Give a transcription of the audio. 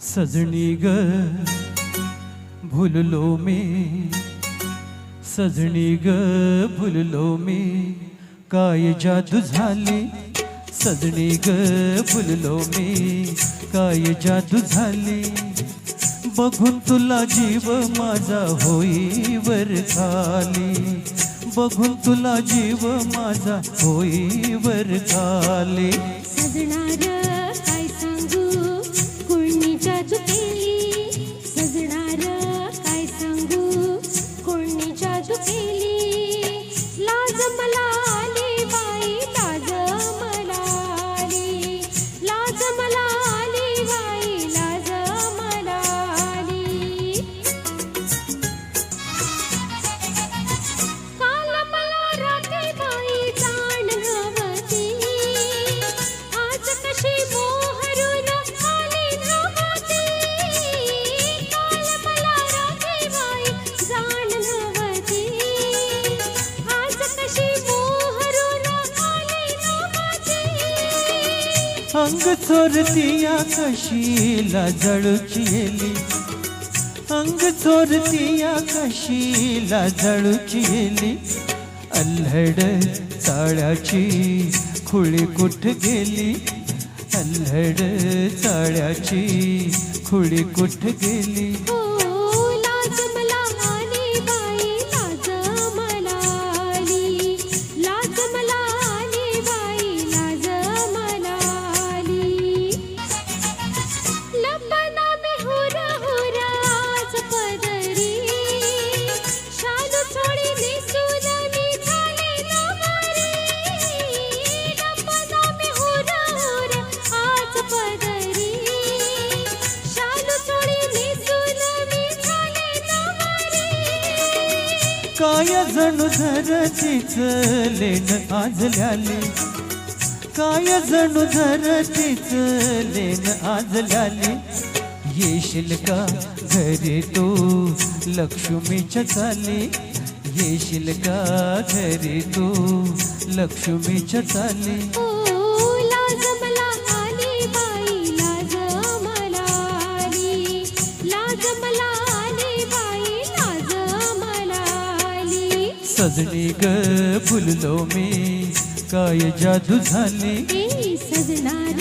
सजनी ग भुललो मी. सजनी ग भुललो मी. काय जादू झाली? सजनी ग भुललो मी. काय जादू झाली? बघून तुला जीव माझा होई वर खाली. बघून तुला जीव माझा होई वर खाली. सजणार अंग चोरतिया कशीला जळूची येली अंग चोरतिया कशीला जळूची येली अल्हड चाळ्याची खुळी कुठ गेली. अल्हड चाळ्याची खुळी कुठ गेली. काय जणू धरतीच लेन आजल्याले? काय जणू धरतीच लेन आजल्याले? येशील का घरी तू लक्ष्मीच्या चाली? येशील का घरी तू लक्ष्मीच्या चाली? सजनी ग फुललो मी. काय जादू झाली? सजणार